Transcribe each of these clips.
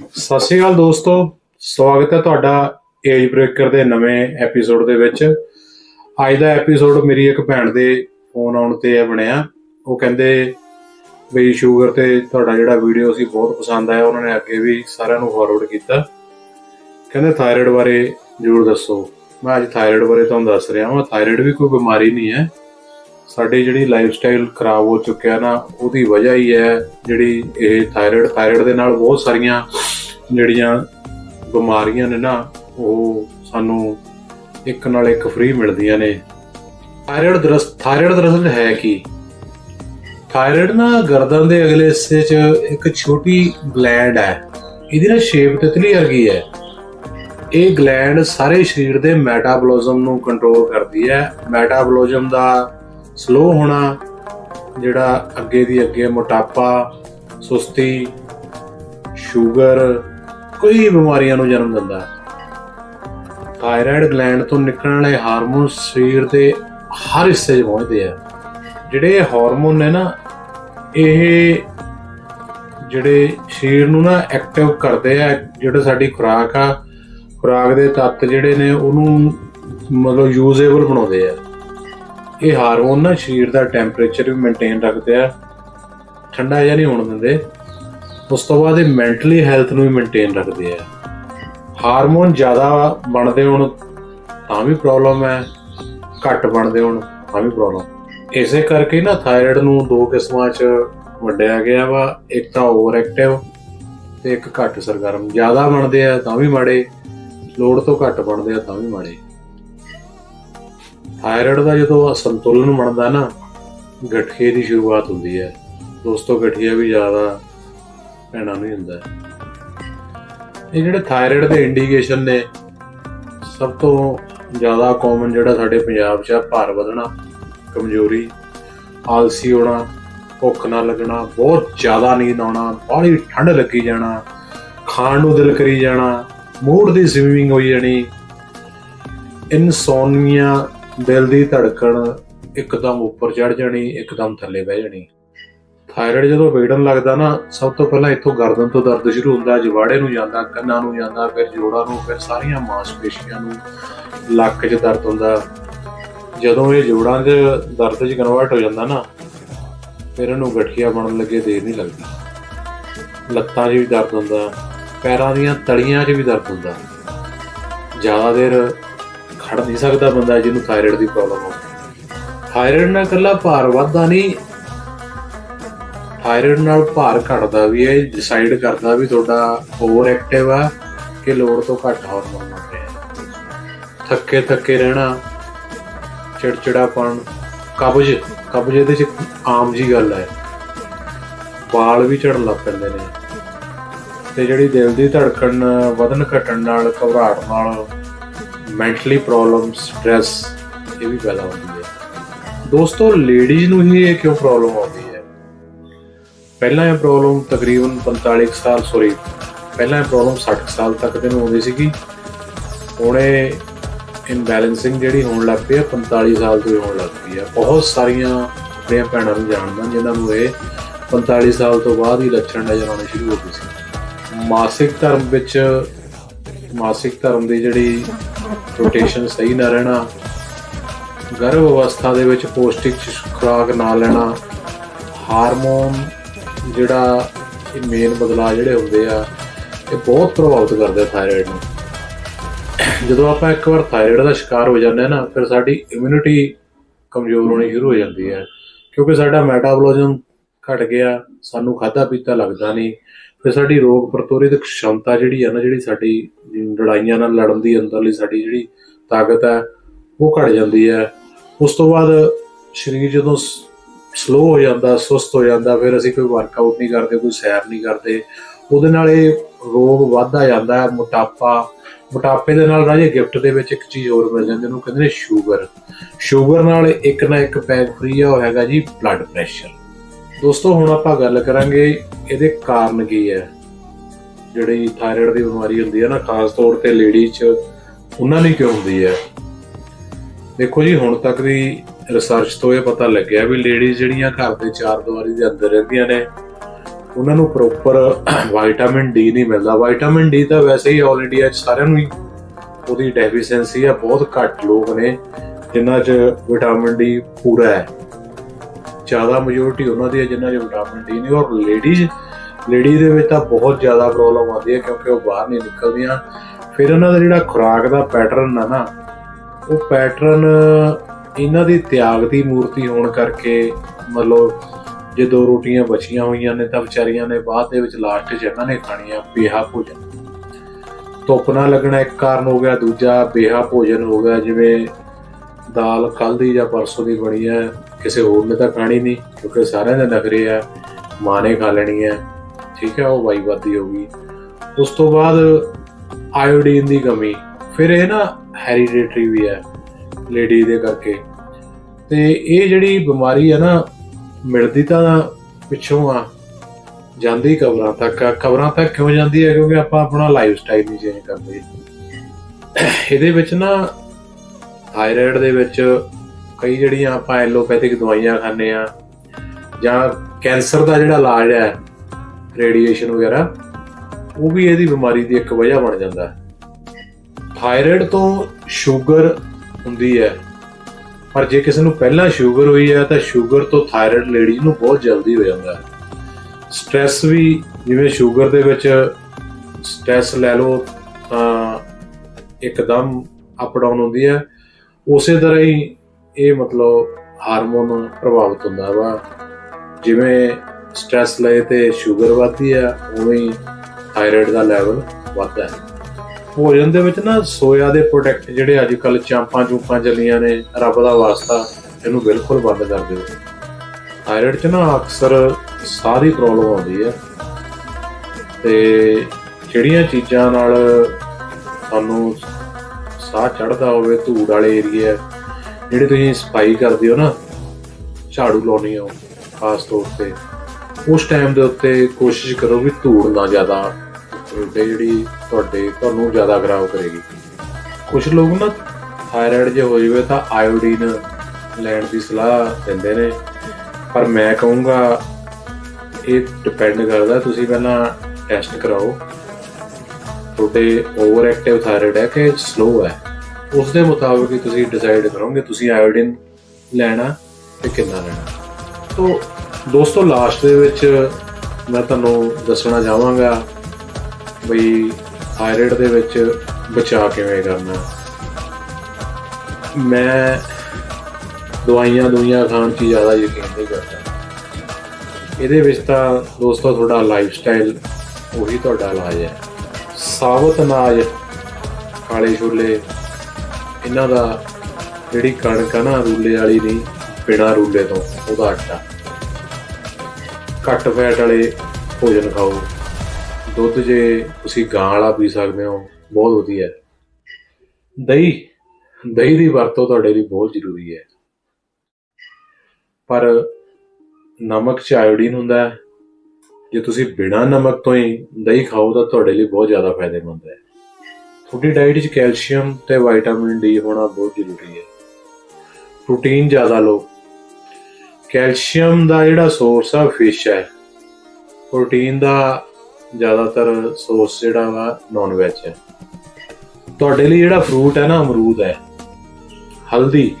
ਸਤਿ ਸ਼੍ਰੀ ਅਕਾਲ ਦੋਸਤੋ, ਸਵਾਗਤ ਹੈ ਤੁਹਾਡਾ ਏਜ ਬ੍ਰੇਕਰ ਦੇ ਨਵੇਂ ਐਪੀਸੋਡ ਦੇ ਵਿੱਚ। ਅੱਜ ਦਾ ਐਪੀਸੋਡ ਮੇਰੀ ਇੱਕ ਭੈਣ ਦੇ ਫੋਨ ਆਉਣ ਤੇ ਹੈ ਬਣਿਆ। ਉਹ ਕਹਿੰਦੇ ਵੀ ਸ਼ੂਗਰ ਤੇ ਤੁਹਾਡਾ ਜਿਹੜਾ ਵੀਡੀਓ ਸੀ ਬਹੁਤ ਪਸੰਦ ਆਇਆ, ਉਹਨਾਂ ਨੇ ਅੱਗੇ ਵੀ ਸਾਰਿਆਂ ਨੂੰ ਫਾਰਵਰਡ ਕੀਤਾ। ਕਹਿੰਦੇ ਥਾਇਰਾਇਡ ਬਾਰੇ ਜ਼ਰੂਰ ਦੱਸੋ। ਮੈਂ ਅੱਜ ਥਾਇਰਾਇਡ ਬਾਰੇ ਤੁਹਾਨੂੰ ਦੱਸ ਰਿਹਾ ਹਾਂ ਥਾਇਰਾਇਡ ਵੀ ਕੋਈ ਬਿਮਾਰੀ ਨਹੀਂ ਹੈ। ਸਾਡੀ ਜਿਹੜੀ ਲਾਈਫ ਸਟਾਈਲ ਖਰਾਬ ਹੋ ਚੁੱਕਿਆ ਨਾ, ਉਹਦੀ ਵਜ੍ਹਾ ਹੀ ਹੈ ਜਿਹੜੀ ਇਹ ਥਾਇਰਾਇਡ ਥਾਇਰਾਇਡ ਦੇ ਨਾਲ ਬਹੁਤ ਸਾਰੀਆਂ ਜਿਹੜੀਆਂ ਬਿਮਾਰੀਆਂ ਨੇ ਨਾ, ਉਹ ਸਾਨੂੰ ਇੱਕ ਨਾਲ ਇੱਕ ਫ੍ਰੀ ਮਿਲਦੀਆਂ ਨੇ। ਥਾਇਰਾਇਡ ਦਰਸ ਥਾਇਰਾਇਡ ਦਰਅਸਲ ਹੈ ਕੀ? ਥਾਇਰਾਇਡ ਨਾ ਗਰਦਨ ਦੇ ਅਗਲੇ ਹਿੱਸੇ 'ਚ ਇੱਕ ਛੋਟੀ ਗਲੈਂਡ ਹੈ। ਇਹਦੀ ਨਾ ਸ਼ੇਪ ਤਿਤਲੀ ਵਰਗੀ ਹੈ। ਇਹ ਗਲੈਂਡ ਸਾਰੇ ਸਰੀਰ ਦੇ ਮੈਟਾਬੋਲਿਜ਼ਮ ਨੂੰ ਕੰਟਰੋਲ ਕਰਦੀ ਹੈ। ਮੈਟਾਬੋਲਿਜ਼ਮ ਦਾ ਸਲੋ ਹੋਣਾ, ਜਿਹੜਾ ਅੱਗੇ ਦੀ ਅੱਗੇ ਮੋਟਾਪਾ, ਸੁਸਤੀ ਸ਼ੂਗਰ ਕਈ ਬਿਮਾਰੀਆਂ ਨੂੰ ਜਨਮ ਦਿੰਦਾ ਹੈ। ਥਾਇਰਾਇਡ ਗਲੈਂਡ ਤੋਂ ਨਿਕਲਣ ਵਾਲੇ ਹਾਰਮੋਨ ਸਰੀਰ ਦੇ ਹਰ ਹਿੱਸੇ 'ਚ ਪਹੁੰਚਦੇ ਆ। ਜਿਹੜੇ ਹਾਰਮੋਨ ਨੇ ਨਾ, ਇਹ ਜਿਹੜੇ ਸਰੀਰ ਨੂੰ ਨਾ ਐਕਟਿਵ ਕਰਦੇ ਆ, ਜਿਹੜੇ ਸਾਡੀ ਖੁਰਾਕ ਆ, ਖੁਰਾਕ ਦੇ ਤੱਤ ਜਿਹੜੇ ਨੇ, ਉਹਨੂੰ ਮਤਲਬ ਯੂਜ਼ੇਬਲ ਬਣਾਉਂਦੇ ਆ। ਇਹ ਹਾਰਮੋਨ ਨਾ ਸਰੀਰ ਦਾ ਟੈਂਪਰੇਚਰ ਵੀ ਮੇਨਟੇਨ ਰੱਖਦੇ ਆ। ਠੰਡਾ ਜਿਹਾ ਨਹੀਂ ਹੋਣ ਦਿੰਦੇ। ਉਸ ਤੋਂ ਬਾਅਦ ਇਹ ਮੈਂਟਲੀ ਹੈਲਥ ਨੂੰ ਵੀ ਮੇਨਟੇਨ ਰੱਖਦੇ ਆ। ਹਾਰਮੋਨ ਜ਼ਿਆਦਾ ਬਣਦੇ ਹੋਣ ਤਾਂ ਵੀ ਪ੍ਰੋਬਲਮ ਹੈ ਘੱਟ ਬਣਦੇ ਹੋਣ ਤਾਂ ਵੀ ਪ੍ਰੋਬਲਮ ਇਸੇ ਕਰਕੇ ਨਾ ਥਾਇਰਾਇਡ ਨੂੰ ਦੋ ਕਿਸਮਾਂ 'ਚ ਵੰਡਿਆ ਗਿਆ ਵਾ। ਇੱਕ ਤਾਂ ਓਵਰ ਐਕਟਿਵ ਤੇ ਇੱਕ ਘੱਟ ਸਰਗਰਮ। ਜ਼ਿਆਦਾ ਬਣਦੇ ਆ ਤਾਂ ਵੀ ਮਾੜੇ। ਲੋੜ ਤੋਂ ਘੱਟ ਬਣਦੇ ਆ ਤਾਂ ਵੀ ਮਾੜੇ। ਥਾਇਰਾਇਡ ਦਾ ਜਦੋਂ ਅਸੰਤੁਲਨ ਬਣਦਾ ਨਾ, ਗਠੀਏ ਦੀ ਸ਼ੁਰੂਆਤ ਹੁੰਦੀ ਹੈ। ਦੋਸਤੋ, ਗਠੀਆ ਵੀ ਜ਼ਿਆਦਾ ਪੈਣਾ ਨਹੀਂ ਹੁੰਦਾ ਇਹ ਜਿਹੜੇ ਥਾਇਰਾਇਡ ਦੇ ਇੰਡੀਕੇਸ਼ਨ ਨੇ, ਸਭ ਤੋਂ ਜ਼ਿਆਦਾ ਕਾਮਨ ਜਿਹੜਾ ਸਾਡੇ ਪੰਜਾਬ 'ਚ ਆ, ਭਾਰ ਵਧਣਾ, ਕਮਜ਼ੋਰੀ, ਆਲਸੀ ਹੋਣਾ, ਭੁੱਖ ਨਾ ਲੱਗਣਾ, ਬਹੁਤ ਜ਼ਿਆਦਾ ਨੀਂਦ ਆਉਣਾ, ਬਾਹਲੀ ਠੰਡ ਲੱਗੀ ਜਾਣਾ, ਖਾਣ ਨੂੰ ਦਿਲ ਕਰੀ ਜਾਣਾ, ਮੂਡ ਦੀ ਸਵਿਮਿੰਗ ਹੋਈ ਜਾਣੀ, ਇਨਸੋਨੀਆ ਦਿਲ ਦੀ ਧੜਕਣ ਇੱਕਦਮ ਉੱਪਰ ਚੜ ਜਾਣੀ, ਇੱਕਦਮ ਥੱਲੇ ਬਹਿ ਜਾਣੀ। ਥਾਇਰਾਇਡ ਜਦੋਂ ਵੇੜਨ ਲੱਗਦਾ ਨਾ, ਸਭ ਤੋਂ ਪਹਿਲਾਂ ਇੱਥੋਂ ਗਰਦਨ ਤੋਂ ਦਰਦ ਸ਼ੁਰੂ ਹੁੰਦਾ, ਜਵਾੜੇ ਨੂੰ ਜਾਂਦਾ, ਕੰਨਾਂ ਨੂੰ ਜਾਂਦਾ, ਫਿਰ ਜੋੜਾਂ ਨੂੰ, ਫਿਰ ਸਾਰੀਆਂ ਮਾਸਪੇਸ਼ੀਆਂ ਨੂੰ ਲੱਕ 'ਚ ਦਰਦ ਹੁੰਦਾ। ਜਦੋਂ ਇਹ ਜੋੜਾਂ 'ਚ ਦਰਦ 'ਚ ਕਨਵਰਟ ਹੋ ਜਾਂਦਾ ਨਾ, ਫਿਰ ਇਹਨੂੰ ਗਠੀਆ ਬਣਨ ਲੱਗੇ ਦੇਰ ਨਹੀਂ ਲੱਗਦੀ। ਲੱਤਾਂ 'ਚ ਵੀ ਦਰਦ ਹੁੰਦਾ, ਪੈਰਾਂ ਦੀਆਂ ਤਲੀਆਂ 'ਚ ਵੀ ਦਰਦ ਹੁੰਦਾ। ਜ਼ਿਆਦਾ ਦੇਰ ਖੜ ਨਹੀਂ ਸਕਦਾ ਬੰਦਾ ਜਿਹਨੂੰ ਥਾਇਰਾਇਡ ਦੀ ਪ੍ਰੋਬਲਮ ਹੋਵੇ ਥਾਇਰਾਇਡ ਨਾਲ ਇਕੱਲਾ ਭਾਰ ਵੱਧਦਾ ਨਹੀਂ। ਥਾਇਰਾਇਡ ਨਾਲ ਭਾਰ ਘਟਦਾ ਵੀ ਹੈ ਡਿਸਾਈਡ ਕਰਦਾ ਵੀ ਤੁਹਾਡਾ ਓਵਰ ਐਕਟਿਵ ਆ ਕਿ ਲੋੜ ਤੋਂ ਘੱਟ ਹਾਰਮੋਨ ਬਣ ਰਿਹਾ ਥੱਕੇ ਥੱਕੇ ਰਹਿਣਾ, ਚਿੜਚਿੜਾਪਣ, ਕਬਜ਼ ਕਬਜ਼ ਇਹਦੇ ਚ ਆਮ ਜੀ ਗੱਲ ਹੈ। ਵਾਲ ਵੀ ਝੜਨ ਲੱਗ ਪੈਂਦੇ ਨੇ। ਤੇ ਜਿਹੜੀ ਦਿਲ ਦੀ ਧੜਕਣ ਵਧਨ ਘਟਣ ਨਾਲ, ਘਬਰਾਹਟ ਨਾਲ ਮੈਂਟਲੀ ਪ੍ਰੋਬਲਮ ਸਟ्रेस ਇਹ ਵੀ ਪੈਦਾ ਹੁੰਦੀ ਹੈ। ਦੋਸਤੋ, ਲੇਡੀਜ਼ ਨੂੰ ਹੀ ਇਹ ਕਿਉਂ ਪ੍ਰੋਬਲਮ ਆਉਂਦੀ ਹੈ? ਪਹਿਲਾਂ ਇਹ ਪ੍ਰੋਬਲਮ ਤਕਰੀਬਨ 45 ਕੁ ਸਾਲ ਸੌਰੀ ਪਹਿਲਾਂ ਇਹ ਪ੍ਰੋਬਲਮ 60 ਕੁ ਸਾਲ ਤੱਕ ਦੇ ਨੂੰ ਆਉਂਦੀ ਸੀਗੀ। ਹੁਣ ਇਹ ਇਨਬੈਲੈਂਸਿੰਗ ਜਿਹੜੀ ਹੋਣ ਲੱਗ ਪਈ ਹੈ 45 ਸਾਲ ਤੋਂ ਹੋਣ ਲੱਗ ਪਈ ਹੈ। ਬਹੁਤ ਸਾਰੀਆਂ ਆਪਣੀਆਂ ਭੈਣਾਂ ਨੂੰ ਜਾਣਦਾ, ਜਿਨ੍ਹਾਂ ਨੂੰ ਇਹ 45 ਸਾਲ ਤੋਂ ਬਾਅਦ ਹੀ ਲੱਛਣ ਨਜ਼ਰ ਆਉਣੇ ਸ਼ੁਰੂ ਹੋ ਗਏ ਸੀ। ਮਾਸਿਕ ਧਰਮ ਵਿੱਚ, ਮਾਸਿਕ ਧਰਮ ਦੀ ਜਿਹੜੀ ਰੋਟੇਸ਼ਨ ਸਹੀ ਨਾ ਰਹਿਣਾ, ਗਰਭ ਅਵਸਥਾ ਦੇ ਵਿੱਚ ਪੌਸ਼ਟਿਕ ਖੁਰਾਕ ਨਾ ਲੈਣਾ, ਹਾਰਮੋਨ ਜਿਹੜਾ ਇਹ ਮੇਨ ਬਦਲਾਅ ਜਿਹੜੇ ਹੁੰਦੇ ਆ, ਇਹ ਬਹੁਤ ਪ੍ਰਭਾਵਿਤ ਕਰਦੇ ਆ ਥਾਇਰਾਇਡ ਨੂੰ। ਜਦੋਂ ਆਪਾਂ ਇੱਕ ਵਾਰ ਥਾਇਰਾਇਡ ਦਾ ਸ਼ਿਕਾਰ ਹੋ ਜਾਂਦੇ ਆ ਨਾ, ਫਿਰ ਸਾਡੀ ਇਮਿਊਨਿਟੀ ਕਮਜ਼ੋਰ ਹੋਣੀ ਸ਼ੁਰੂ ਹੋ ਜਾਂਦੀ ਹੈ। ਕਿਉਂਕਿ ਸਾਡਾ ਮੈਟਾਬੋਲਿਜ਼ਮ ਘਟ ਗਿਆ, ਸਾਨੂੰ ਖਾਦਾ ਪੀਤਾ ਲੱਗਦਾ ਨਹੀਂ ਫਿਰ ਸਾਡੀ ਰੋਗ ਪ੍ਰਤੀਰੋਧਕ ਸ਼ਮਤਾ ਜਿਹੜੀ ਹੈ ਨਾ, ਜਿਹੜੀ ਸਾਡੀ ਲੜਾਈਆਂ ਨਾਲ ਲੜਨ ਦੀ ਅੰਦਰਲੀ ਸਾਡੀ ਜਿਹੜੀ ਤਾਕਤ ਹੈ ਉਹ ਘਟ ਜਾਂਦੀ ਹੈ ਉਸ ਤੋਂ ਬਾਅਦ ਸਰੀਰ ਜਦੋਂ ਸਲੋ ਹੋ ਜਾਂਦਾ, ਸੁਸਤ ਹੋ ਜਾਂਦਾ, ਫਿਰ ਅਸੀਂ ਕੋਈ ਵਰਕਆਊਟ ਨਹੀਂ ਕਰਦੇ, ਕੋਈ ਸੈਰ ਨਹੀਂ ਕਰਦੇ। ਉਹਦੇ ਨਾਲ ਇਹ ਰੋਗ ਵੱਧਦਾ ਜਾਂਦਾ ਹੈ ਮੋਟਾਪਾ। ਮੋਟਾਪੇ ਦੇ ਨਾਲ ਰਾਜੇ ਗਿਫਟ ਦੇ ਵਿੱਚ ਇੱਕ ਚੀਜ਼ ਹੋਰ ਮਿਲ ਜਾਂਦੀ ਉਹਨੂੰ ਕਹਿੰਦੇ ਨੇ ਸ਼ੂਗਰ ਸ਼ੂਗਰ ਨਾਲ ਇੱਕ ਨਾ ਇੱਕ ਪੈਕ ਫਰੀ ਆ, ਉਹ ਹੈਗਾ ਜੀ ਬਲੱਡ ਪ੍ਰੈਸ਼ਰ ਦੋਸਤੋ, ਹੁਣ ਆਪਾਂ ਗੱਲ ਕਰਾਂਗੇ ਇਹਦੇ ਕਾਰਨ ਕੀ ਹੈ? ਜਿਹੜੀ ਥਾਇਰਾਇਡ ਦੀ ਬਿਮਾਰੀ ਹੁੰਦੀ ਹੈ ਨਾ, ਖਾਸ ਤੌਰ ਤੇ ਲੇਡੀ 'ਚ, ਉਹਨਾਂ ਲਈ ਕਿਉਂ ਹੁੰਦੀ ਹੈ? ਦੇਖੋ ਜੀ, ਹੁਣ ਤੱਕ ਦੀ ਰਿਸਰਚ ਤੋਂ ਇਹ ਪਤਾ ਲੱਗਿਆ ਵੀ ਲੇਡੀਜ਼ ਜਿਹੜੀਆਂ ਘਰ ਦੇ ਚਾਰ ਦੀਵਾਰੀ ਦੇ ਅੰਦਰ ਰਹਿੰਦੀਆਂ ਨੇ, ਉਹਨਾਂ ਨੂੰ ਪ੍ਰੋਪਰ ਵਿਟਾਮਿਨ ਡੀ ਨਹੀਂ ਮਿਲਦਾ। ਵਿਟਾਮਿਨ ਡੀ ਤਾਂ ਵੈਸੇ ਹੀ ਆਲ ਇੰਡੀਆ 'ਚ ਸਾਰਿਆਂ ਨੂੰ ਹੀ ਉਹਦੀ ਡੈਫੀਸ਼ੀਐਂਸੀ ਆ ਬਹੁਤ ਘੱਟ ਲੋਕ ਨੇ, ਜਿਨ੍ਹਾਂ 'ਚ ਵਿਟਾਮਿਨ ਡੀ ਪੂਰਾ ਹੈ। ਜ਼ਿਆਦਾ ਮੈਜੋਰਿਟੀ ਉਹਨਾਂ ਦੀ ਹੈ ਜਿਨ੍ਹਾਂ 'ਚ ਵਿਟਾਮਿਨ ਡੀ ਨਹੀਂ, ਔਰ ਲੇਡੀਜ਼ ਲੇਡੀ ਦੇ ਵਿੱਚ ਤਾਂ ਬਹੁਤ ਜ਼ਿਆਦਾ ਪ੍ਰੋਬਲਮ ਆਉਂਦੀ ਹੈ ਕਿਉਂਕਿ ਉਹ ਬਾਹਰ ਨਹੀਂ ਨਿਕਲਦੀਆਂ। ਫਿਰ ਉਹਨਾਂ ਦਾ ਜਿਹੜਾ ਖੁਰਾਕ ਦਾ ਪੈਟਰਨ ਆ ਨਾ, ਉਹ ਪੈਟਰਨ ਇਹਨਾਂ ਦੀ ਤਿਆਗ ਦੀ ਮੂਰਤੀ ਹੋਣ ਕਰਕੇ, ਮਤਲਬ ਜੇ ਦੋ ਰੋਟੀਆਂ ਬਚੀਆਂ ਹੋਈਆਂ ਨੇ ਤਾਂ ਵਿਚਾਰੀਆਂ ਨੇ ਬਾਅਦ ਦੇ ਵਿੱਚ ਲਾਸਟ 'ਚ ਇਹਨਾਂ ਨੇ ਖਾਣੀਆਂ ਬੇਹਾ ਭੋਜਨ। ਧੁੱਪ ਨਾ ਲੱਗਣਾ ਇੱਕ ਕਾਰਨ ਹੋ ਗਿਆ, ਦੂਜਾ ਬੇਹਾ ਭੋਜਨ ਹੋ ਗਿਆ, ਜਿਵੇਂ ਦਾਲ ਕੱਲ ਦੀ ਜਾਂ ਪਰਸੋਂ ਦੀ ਬਣੀ ਹੈ। ਕਿਸੇ ਹੋਰ ਨੇ ਤਾਂ ਖਾਣੀ ਨਹੀਂ ਕਿਉਂਕਿ ਸਾਰਿਆਂ ਦੇ ਨਖਰੇ ਆ, ਮਾਂ ਨੇ ਖਾ ਲੈਣੀ ਹੈ ਠੀਕ ਹੈ ਉਹ ਵਾਈਵਾਦੀ ਹੋ ਗਈ। ਉਸ ਤੋਂ ਬਾਅਦ ਆਇਓਡੀਨ ਦੀ ਕਮੀ, ਫਿਰ ਇਹ ਨਾ ਹੈਰੀਡੇਟਰੀ ਵੀ ਹੈ ਲੇਡੀ ਦੇ ਕਰਕੇ। ਤੇ ਇਹ ਜਿਹੜੀ ਬਿਮਾਰੀ ਹੈ ਨਾ, ਮਿਲਦੀ ਤਾਂ ਪਿੱਛੋਂ ਆ, ਜਾਂਦੀ ਕਬਰਾਂ ਤੱਕ। ਆ ਕਬਰਾਂ ਤੱਕ ਕਿਉਂ ਜਾਂਦੀ ਹੈ ਕਿਉਂਕਿ ਆਪਾਂ ਆਪਣਾ ਲਾਈਫ ਸਟਾਈਲ ਨਹੀਂ ਚੇਂਜ ਕਰਦੇ। ਇਹਦੇ ਵਿੱਚ ਨਾ ਥਾਇਰਾਇਡ ਦੇ ਵਿੱਚ ਕਈ ਜਿਹੜੀਆਂ ਆਪਾਂ ਐਲੋਪੈਥਿਕ ਦਵਾਈਆਂ ਖਾਂਦੇ ਆ ਜਾਂ ਕੈਂਸਰ ਦਾ ਜਿਹੜਾ ਇਲਾਜ ਹੈ, ਰੇਡੀਏਸ਼ਨ ਵਗੈਰਾ, ਉਹ ਵੀ ਇਹਦੀ ਬਿਮਾਰੀ ਦੀ ਇੱਕ ਵਜ੍ਹਾ ਬਣ ਜਾਂਦਾ ਹੈ। ਥਾਇਰਾਇਡ ਤੋਂ ਸ਼ੂਗਰ ਹੁੰਦੀ ਹੈ, ਪਰ ਜੇ ਕਿਸੇ ਨੂੰ ਪਹਿਲਾਂ ਸ਼ੂਗਰ ਹੋਈ ਹੈ ਤਾਂ ਸ਼ੂਗਰ ਤੋਂ ਥਾਇਰਾਇਡ ਲੇਡੀਜ਼ ਨੂੰ ਬਹੁਤ ਜਲਦੀ ਹੋ ਜਾਂਦਾ ਹੈ। ਸਟ੍ਰੈਸ ਵੀ ਜਿਵੇਂ ਸ਼ੂਗਰ ਦੇ ਵਿੱਚ ਸਟ੍ਰੈਸ ਲੈ ਲਓ ਤਾਂ ਇੱਕਦਮ ਅਪ ਡਾਊਨ ਹੁੰਦੀ ਹੈ। ਉਸੇ ਤਰ੍ਹਾਂ ਹੀ ਇਹ ਮਤਲਬ ਹਾਰਮੋਨ ਪ੍ਰਭਾਵਿਤ ਹੁੰਦਾ ਵਾ। ਜਿਵੇਂ ਸਟ੍ਰੈਸ ਲਏ ਤੇ ਸ਼ੂਗਰ ਵੱਧਦੀ ਆ, ਉਵੇਂ ਹੀ ਥਾਇਰਾਇਡ ਦਾ ਲੈਵਲ ਵੱਧਦਾ ਹੈ। ਭੋਜਨ ਦੇ ਵਿੱਚ ਨਾ ਸੋਇਆ ਦੇ ਪ੍ਰੋਡਕਟ ਜਿਹੜੇ ਅੱਜ ਕੱਲ ਚਾਂਪਾਂ ਚੂਪਾਂ ਚੱਲੀਆਂ ਨੇ, ਰੱਬ ਦਾ ਵਾਸਤਾ, ਇਹਨੂੰ ਬਿਲਕੁਲ ਬੰਦ ਕਰ ਦਿਓ। ਥਾਇਰਾਇਡ 'ਚ ਨਾ ਅਕਸਰ ਸਾਹ ਦੀ ਪ੍ਰੋਬਲਮ ਆਉਂਦੀ ਹੈ ਤੇ ਜਿਹੜੀਆਂ ਚੀਜ਼ਾਂ ਨਾਲ ਸਾਨੂੰ ਸਾਹ ਚੜਦਾ ਹੋਵੇ, ਧੂੜ ਵਾਲੇ ਏਰੀਆ ਜਿਹੜੇ ਤੁਸੀਂ ਸਫ਼ਾਈ ਕਰਦੇ ਹੋ ਨਾ, ਝਾੜੂ ਲਾਉਣੀ ਹੋ, ਖਾਸ ਤੌਰ ਤੇ, ਉਸ ਟਾਈਮ ਦੇ ਉੱਤੇ ਕੋਸ਼ਿਸ਼ ਕਰੋ ਵੀ ਧੂੜ ਨਾ ਜ਼ਿਆਦਾ ਉੱਤੇ ਜਿਹੜੀ ਤੁਹਾਡੇ, ਤੁਹਾਨੂੰ ਜ਼ਿਆਦਾ ਖਰਾਬ ਕਰੇਗੀ। ਕੁਝ ਲੋਕ ਨਾ ਥਾਇਰਾਇਡ ਜੇ ਹੋ ਜਾਵੇ ਤਾਂ ਆਇਓਡੀਨ ਲੈਣ ਦੀ ਸਲਾਹ ਦਿੰਦੇ ਨੇ। ਪਰ ਮੈਂ ਕਹੂੰਗਾ, ਇਹ ਡਿਪੈਂਡ ਕਰਦਾ ਤੁਸੀਂ ਪਹਿਲਾਂ ਟੈਸਟ ਕਰਾਓ। ਤੁਹਾਡੇ ਓਵਰ ਐਕਟਿਵ ਥਾਇਰਾਇਡ ਹੈ ਕਿ ਸਲੋ ਹੈ? ਉਸ ਦੇ ਮੁਤਾਬਕ ਹੀ ਤੁਸੀਂ ਡਿਸਾਈਡ ਕਰੋਗੇ ਤੁਸੀਂ ਆਇਓਡੀਨ ਲੈਣਾ ਤੇ ਕਿੰਨਾ ਲੈਣਾ। ਤੋਂ ਦੋਸਤੋ ਲਾਸਟ ਦੇ ਵਿੱਚ ਮੈਂ ਤੁਹਾਨੂੰ ਦੱਸਣਾ ਚਾਹਾਂਗਾ ਬਈ ਥਾਇਰਾਇਡ ਦੇ ਵਿੱਚ ਬਚਾਅ ਕਿਵੇਂ ਕਰਨਾ। ਮੈਂ ਦਵਾਈਆਂ ਦੁਨੀਆਂ ਖਾਣ 'ਚ ਜ਼ਿਆਦਾ ਯਕੀਨ ਨਹੀਂ ਕਰਦਾ। ਇਹਦੇ ਵਿੱਚ ਤਾਂ ਦੋਸਤੋ, ਤੁਹਾਡਾ ਲਾਈਫ ਸਟਾਈਲ ਉਹੀ ਤੁਹਾਡਾ ਇਲਾਜ ਹੈ। ਸਾਬਤ ਅਨਾਜ, ਕਾਲੇ ਛੋਲੇ ਇਹਨਾਂ ਦਾ ਜਿਹੜੀ ਕਣਕ ਆ ਨਾ ਰੂਲੇ ਵਾਲੀ ਨਹੀਂ ਬਿਨਾ ਰੂਲੇ ਤੋਂ, ਉਹਦਾ ਆਟਾ। ਘੱਟ ਫੈਟ ਵਾਲੇ ਭੋਜਨ ਖਾਓ। ਦੁੱਧ ਜੇ ਤੁਸੀਂ ਗਾਂ ਵਾਲਾ ਪੀ ਸਕਦੇ ਹੋ, ਬਹੁਤ ਵਧੀਆ। ਹੈ ਦਹੀਂ ਦਹੀਂ ਦੀ ਵਰਤੋਂ ਤੁਹਾਡੇ ਲਈ ਬਹੁਤ ਜ਼ਰੂਰੀ ਹੈ। ਪਰ ਨਮਕ ਚ ਆਇਓਡੀਨ ਹੁੰਦਾ ਹੈ। ਜੇ ਤੁਸੀਂ ਬਿਨਾਂ ਨਮਕ ਤੋਂ ਹੀ ਦਹੀਂ ਖਾਓ, ਤਾਂ ਤੁਹਾਡੇ ਲਈ ਬਹੁਤ ਜ਼ਿਆਦਾ ਫਾਇਦੇਮੰਦ ਹੈ। ਤੁਹਾਡੀ ਡਾਈਟ ਵਿੱਚ ਕੈਲਸ਼ੀਅਮ ਤੇ ਵਿਟਾਮਿਨ ਡੀ ਹੋਣਾ ਬਹੁਤ ਜ਼ਰੂਰੀ ਹੈ। ਪ੍ਰੋਟੀਨ ਜ਼ਿਆਦਾ ਲਓ। ਕੈਲਸ਼ੀਅਮ ਦਾ ਜਿਹੜਾ ਸੋਰਸ ਆ ਫਿਸ਼ ਹੈ। ਪ੍ਰੋਟੀਨ ਦਾ ਜ਼ਿਆਦਾਤਰ ਸੋਰਸ ਜਿਹੜਾ ਵਾ ਨਾਨ ਵੈਜ ਹੈ। ਤੁਹਾਡੇ ਲਈ ਜਿਹੜਾ ਫਰੂਟ ਹੈ ਨਾ, ਅਮਰੂਦ ਹੈ। ਹਲਦੀ,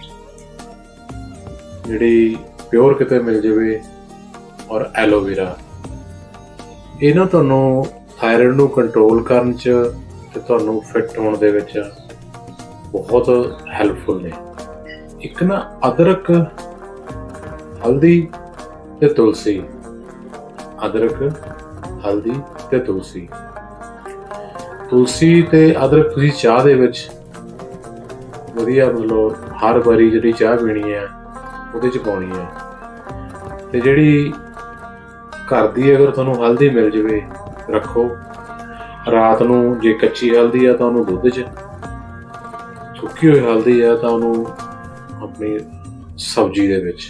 ਜਿਹੜੀ ਪਿਓਰ ਕਿਤੇ ਮਿਲ ਜਾਵੇ, ਔਰ ਐਲੋਵੇਰਾ ਇਹ ਨਾ ਤੁਹਾਨੂੰ ਥਾਇਰਾਇਡ ਨੂੰ ਕੰਟਰੋਲ ਕਰਨ ਚ ਤੇ ਤੁਹਾਨੂੰ ਫਿੱਟ ਹੋਣ ਦੇ ਵਿੱਚ ਬਹੁਤ ਹੈਲਪਫੁਲ ਨੇ। ਇੱਕ ਨਾ ਅਦਰਕ, ਹਲਦੀ ਤੇ ਤੁਲਸੀ। ਅਦਰਕ, ਹਲਦੀ ਤੇ ਤੁਲਸੀ। ਤੁਲਸੀ ਤੇ ਅਦਰਕ ਤੁਸੀਂ ਚਾਹ ਦੇ ਵਿੱਚ ਵਧੀਆ ਮਤਲਬ ਹਰ ਵਾਰੀ ਜਿਹੜੀ ਚਾਹ ਪੀਣੀ ਹੈ, ਉਹਦੇ ਚ ਪਾਉਣੀ ਹੈ। ਤੇ ਜਿਹੜੀ ਘਰ ਦੀ ਅਗਰ ਤੁਹਾਨੂੰ ਹਲਦੀ ਮਿਲ ਜਵੇ, ਰੱਖੋ। ਰਾਤ ਨੂੰ ਜੇ ਕੱਚੀ ਹਲਦੀ ਆ ਤਾਂ ਉਹਨੂੰ ਦੁੱਧ 'ਚ। ਸੁੱਕੀ ਹੋਈ ਹਲਦੀ ਆ ਤਾਂ ਉਹਨੂੰ ਆਪਣੀ ਸਬਜ਼ੀ ਦੇ ਵਿੱਚ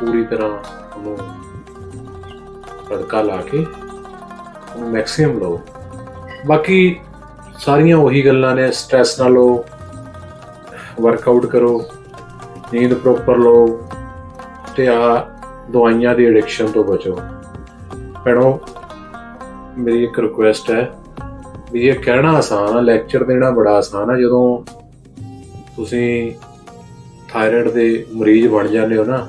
ਪੂਰੀ ਤਰ੍ਹਾਂ ਉਹਨੂੰ ਤੜਕਾ ਲਾ ਕੇ ਉਹਨੂੰ ਮੈਕਸਿਮਮ ਲਓ। ਬਾਕੀ ਸਾਰੀਆਂ ਉਹੀ ਗੱਲਾਂ ਨੇ ਸਟ੍ਰੈਸ ਨਾ ਲਓ ਵਰਕਆਊਟ ਕਰੋ, ਨੀਂਦ ਪ੍ਰੋਪਰ ਲਓ ਤੇ ਆ ਦਵਾਈਆਂ ਦੀ ਐਡਿਕਸ਼ਨ ਤੋਂ ਬਚੋ। ਭੈਣੋ, ਮੇਰੀ ਇੱਕ ਰਿਕੁਐਸਟ ਹੈ। ਵੀ ਇਹ ਕਹਿਣਾ ਆਸਾਨ ਆ ਲੈਕਚਰ ਦੇਣਾ ਬੜਾ ਆਸਾਨ ਆ, ਜਦੋਂ ਤੁਸੀਂ ਥਾਇਰਾਇਡ ਦੇ ਮਰੀਜ਼ ਬਣ ਜਾਂਦੇ ਹੋ ਨਾ,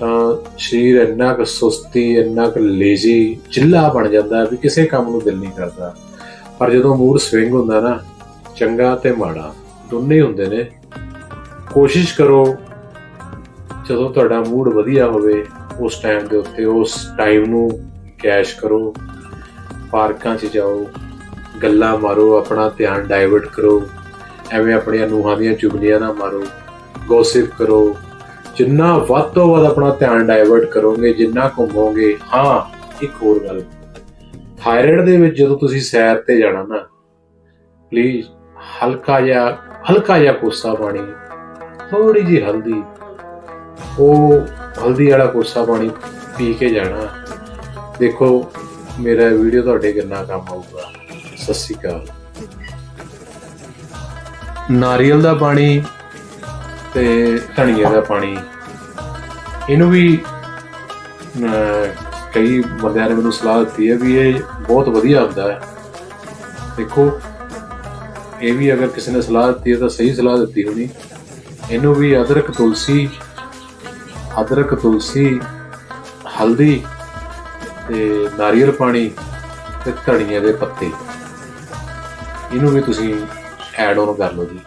ਤਾਂ ਸਰੀਰ ਇੰਨਾ ਕੁ ਸੁਸਤੀ, ਇੰਨਾ ਕੁ ਲੇਜ਼ੀ ਚਿੱਲਾ ਬਣ ਜਾਂਦਾ ਵੀ ਕਿਸੇ ਕੰਮ ਨੂੰ ਦਿਲ ਨਹੀਂ ਕਰਦਾ। ਪਰ ਜਦੋਂ ਮੂਡ ਸਵਿੰਗ ਹੁੰਦਾ ਨਾ, ਚੰਗਾ ਤੇ ਮਾੜਾ, ਦੋਨੇ ਹੁੰਦੇ ਨੇ। ਕੋਸ਼ਿਸ਼ ਕਰੋ, ਜਦੋਂ ਤੁਹਾਡਾ ਮੂਡ ਵਧੀਆ ਹੋਵੇ, ਉਸ ਟਾਈਮ ਦੇ ਉੱਤੇ, ਉਸ ਟਾਈਮ ਨੂੰ ਕੈਸ਼ ਕਰੋ, ਪਾਰਕਾਂ 'ਚ ਜਾਓ ਗੱਲਾਂ ਮਾਰੋ, ਆਪਣਾ ਧਿਆਨ ਡਾਇਵਰਟ ਕਰੋ, ਐਵੇਂ ਆਪਣੀਆਂ ਨੂੰਹਾਂ ਦੀਆਂ ਚੁਗਲੀਆਂ ਨਾ ਮਾਰੋ ਗੋਸਿਪ ਕਰੋ, ਜਿੰਨਾ ਵੱਧ ਤੋਂ ਵੱਧ ਆਪਣਾ ਧਿਆਨ ਡਾਇਵਰਟ ਕਰੋਗੇ, ਜਿੰਨਾ ਘੁੰਮੋਗੇ ਹਾਂ, ਇੱਕ ਹੋਰ ਗੱਲ ਥਾਇਰਾਇਡ ਦੇ ਵਿੱਚ ਜਦੋਂ ਤੁਸੀਂ ਸੈਰ ਤੇ ਜਾਣਾ ਨਾ ਪਲੀਜ਼ ਹਲਕਾ ਜਿਹਾ ਹਲਕਾ ਜਿਹਾ ਕੋਸਾ ਪਾਣੀ ਥੋੜੀ ਜਿਹੀ ਹਲਦੀ, ਉਹ ਹਲਦੀ ਵਾਲਾ ਕੋਸਾ ਪਾਣੀ ਪੀ ਕੇ ਜਾਣਾ, ਦੇਖੋ ਮੇਰਾ ਵੀਡੀਓ ਤੁਹਾਡੇ ਕਿੰਨਾ ਕੰਮ ਆਊਗਾ। ਸਤਿ ਸ਼੍ਰੀ ਅਕਾਲ। ਨਾਰੀਅਲ ਦਾ ਪਾਣੀ ਤੇ ਧਨੀਏ ਦਾ ਪਾਣੀ, ਇਹਨੂੰ ਵੀ ਕਈ ਬੰਦਿਆਂ ਨੇ ਮੈਨੂੰ ਸਲਾਹ ਦਿੱਤੀ ਹੈ ਵੀ ਇਹ ਬਹੁਤ ਵਧੀਆ ਹੁੰਦਾ ਹੈ। ਦੇਖੋ, ਇਹ ਵੀ ਅਗਰ ਕਿਸੇ ਨੇ ਸਲਾਹ ਦਿੱਤੀ ਹੈ ਤਾਂ ਸਹੀ ਸਲਾਹ ਦਿੱਤੀ ਹੋਣੀ। ਇਹਨੂੰ ਵੀ ਅਦਰਕ, ਤੁਲਸੀ ਅਦਰਕ, ਤੁਲਸੀ, ਹਲਦੀ ਤੇ ਨਾਰੀਅਲ ਪਾਣੀ ਤੇ ਧਨੀਏ ਦੇ ਪੱਤੇ। ਇਹਨੂੰ ਵੀ ਤੁਸੀਂ ਐਡ ਆਨ ਕਰ ਲਓ ਜੀ।